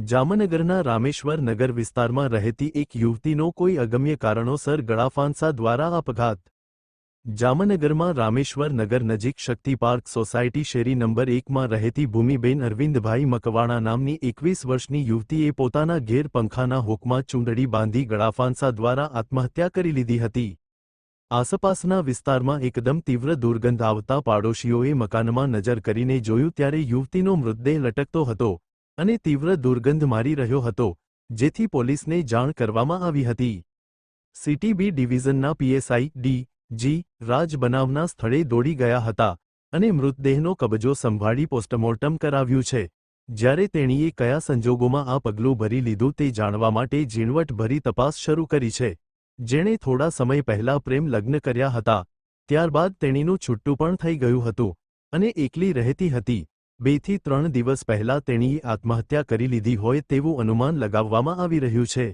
જામનગરના રામેશ્વર નગર વિસ્તારમાં રહેતી એક યુવતીનો કોઈ અગમ્ય કારણોસર ગળાફાંસા દ્વારા આપઘાત. જામનગરમાં રામેશ્વર નગર નજીક શક્તિ પાર્ક સોસાયટી શેરી નંબર એકમાં રહેતી ભૂમિબેન અરવિંદભાઈ મકવાણા નામની એકવીસ વર્ષની યુવતીએ પોતાના ઘેર પંખાના હોકમાં ચૂંદડી બાંધી ગળાફાંસા દ્વારા આત્મહત્યા કરી લીધી હતી. આસપાસના વિસ્તારમાં એકદમ તીવ્ર દુર્ગંધ આવતા પાડોશીઓએ મકાનમાં નજર કરીને જોયું ત્યારે યુવતીનો મૃતદેહ લટકતો હતો. અને તીવ્ર દુર્ગંધ મારી રહ્યો હતો, જેથી પોલીસને જાણ કરવામાં આવી હતી. સિટી બી ડિવિઝનના પીએસઆઈ ડી, જી, રાજ બનાવના સ્થળે દોડી ગયા હતા અને મૃતદેહનો કબજો સંભાળી પોસ્ટમોર્ટમ કરાવ્યું છે. જ્યારે તેણીએ કયા સંજોગોમાં આ પગલું ભરી લીધું તે જાણવા માટે ઝીણવટભરી તપાસ શરૂ કરી છે. જેણે થોડા સમય પહેલા પ્રેમ લગ્ન કર્યા હતા, ત્યારબાદ તેણીનું છુટ્ટું પણ થઈ ગયું હતું અને એકલી રહેતી હતી. બેથી ત્રણ દિવસ પહેલા તેણીએ આત્મહત્યા કરી લીધી હોય તેવું અનુમાન લગાવવામાં આવી રહ્યું છે.